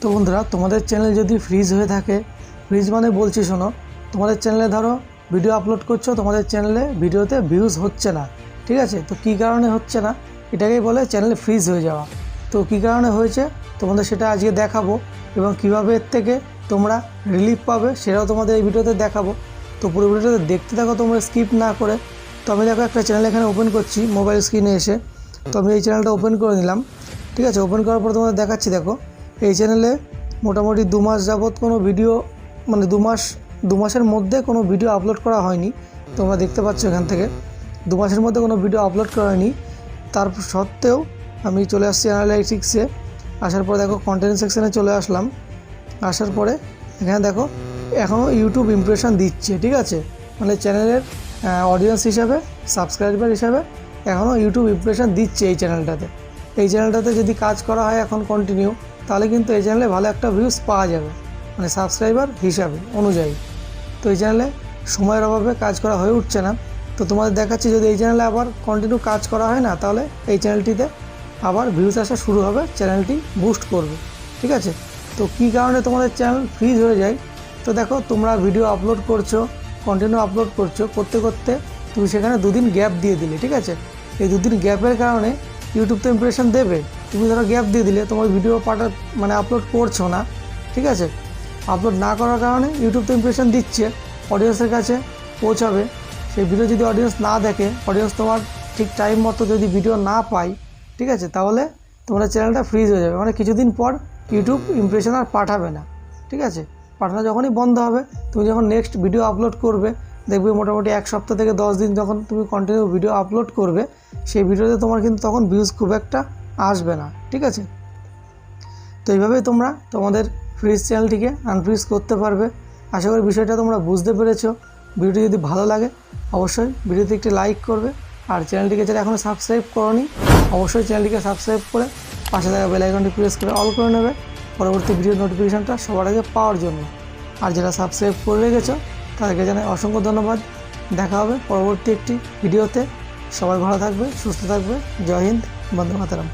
তো বন্ধুরা, তোমাদের চ্যানেল যদি ফ্রিজ হয়ে থাকে ফ্রিজ মানে বলছি শোনো, তোমাদের চ্যানেলে ধরো ভিডিও আপলোড করছ, তোমাদের চ্যানেলে ভিডিওতে ভিউজ হচ্ছে না, ঠিক আছে? তো কী কারণে হচ্ছে না? এটাকেই বলে চ্যানেল ফ্রিজ হয়ে যাওয়া। তো কী কারণে হয়েছে? তোমাদের সেটা আজকে দেখাবো এবং কীভাবে এর থেকে তোমরা রিলিফ পাবে সেটাও তোমাদের এই ভিডিওতে দেখাবো। তো পুরো ভিডিওতে দেখতে থাকো, তোমরা স্কিপ না করে। তো আমি দেখো একটা চ্যানেল এখানে ওপেন করছি মোবাইল স্ক্রিনে এসে। তো আমি এই চ্যানেলটা ওপেন করে নিলাম, ঠিক আছে? ওপেন করার পর তোমাদের দেখাচ্ছি, দেখো। এই চ্যানেলে মোটামুটি দু মাস যাবৎ কোনো ভিডিও মানে দু মাস, দু মাসের মধ্যে কোনো ভিডিও আপলোড করা হয়নি। তোমরা দেখতে পাচ্ছ এখান থেকে। দু মাসের মধ্যে কোনো ভিডিও আপলোড করা হয়নি। তার সত্ত্বেও আমি চলে আসছি অ্যানালাইটিক্সে আসার পর দেখো কন্টেন্ট সেকশানে চলে আসলাম। আসার পরে এখানে দেখো এখনও ইউটিউব ইমপ্রেশন দিচ্ছে, ঠিক আছে? মানে চ্যানেলের অডিয়েন্স হিসাবে সাবস্ক্রাইবার হিসাবে এখনও ইউটিউব ইমপ্রেশন দিচ্ছে এই চ্যানেলটাতে এই চ্যানেলটাতে যদি কাজ করা হয় এখন কন্টিনিউ তাহলে কিন্তু এই চ্যানেলে ভালো একটা ভিউজ পাওয়া যাবে মানে সাবস্ক্রাইবার হিসাবে, অনুযায়ী। তো এই চ্যানেলে সময়ের অভাবে কাজ করা হয়ে উঠছে না। তো তোমাদের দেখাচ্ছি যদি এই চ্যানেলে আবার কন্টিনিউ কাজ করা হয় না, তাহলে এই চ্যানেলটিতে আবার ভিউজ আসা শুরু হবে, চ্যানেলটি বুস্ট করবে। ঠিক আছে? তো কী কারণে তোমাদের চ্যানেল ফ্রিজ হয়ে যায়? তো দেখো, তোমরা ভিডিও আপলোড করছ কন্টিনিউ আপলোড করছ, করতে করতে তুমি সেখানে দুদিন গ্যাপ দিয়ে দিলে, ঠিক আছে? এই দুদিন গ্যাপের কারণে ইউটিউব তো ইমপ্রেশন দেবে। তুমি ধরো গ্যাপ দিয়ে দিলে, তোমার ভিডিও পাঠা মানে আপলোড করছ না, ঠিক আছে? আপলোড না করার কারণে ইউটিউব তো ইমপ্রেশন দিচ্ছে অডিয়েন্সের কাছে পৌঁছাবে। সেই ভিডিও যদি অডিয়েন্স না দেখে অডিয়েন্স তোমার ঠিক টাইম মতো যদি ভিডিও না পাই ঠিক আছে? তাহলে তোমার চ্যানেলটা ফ্রিজ হয়ে যাবে। মানে কিছুদিন পর ইউটিউব ইমপ্রেশন আর পাঠাবে না, ঠিক আছে? পাঠানো যখনই বন্ধ হবে, তুমি যখন নেক্সট ভিডিও আপলোড করবে, দেখবে মোটামুটি এক সপ্তাহ থেকে দশ দিন যখন তুমি কন্টিনিউ ভিডিও আপলোড করবে সেই ভিডিওতে তোমার কিন্তু তখন ভিউজ খুব একটা আসবে না, ঠিক আছে? তো এইভাবেই তোমরা তোমাদের ফ্রিজ চ্যানেলটিকে আনফ্রিজ করতে পারবে। আশা করি বিষয়টা তোমরা বুঝতে পেরেছ। ভিডিওটি যদি ভালো লাগে, অবশ্যই ভিডিওতে একটি লাইক করবে। আর চ্যানেলটিকে যারা এখনও সাবস্ক্রাইব করনি, অবশ্যই চ্যানেলটিকে সাবস্ক্রাইব করে পাশে থাকা বেল আইকনটি প্রেস করে অল করে নেবে। পরবর্তী ভিডিও নোটিফিকেশানটা সবার আগে পাওয়ার জন্য। আর যারা সাবস্ক্রাইব করে রেখেছো, তাদেরকে জানাই অসংখ্য ধন্যবাদ। দেখা হবে পরবর্তী একটি ভিডিওতে সবাই ভালো থাকবে সুস্থ থাকবে। জয় হিন্দ বন্দে মাতারাম।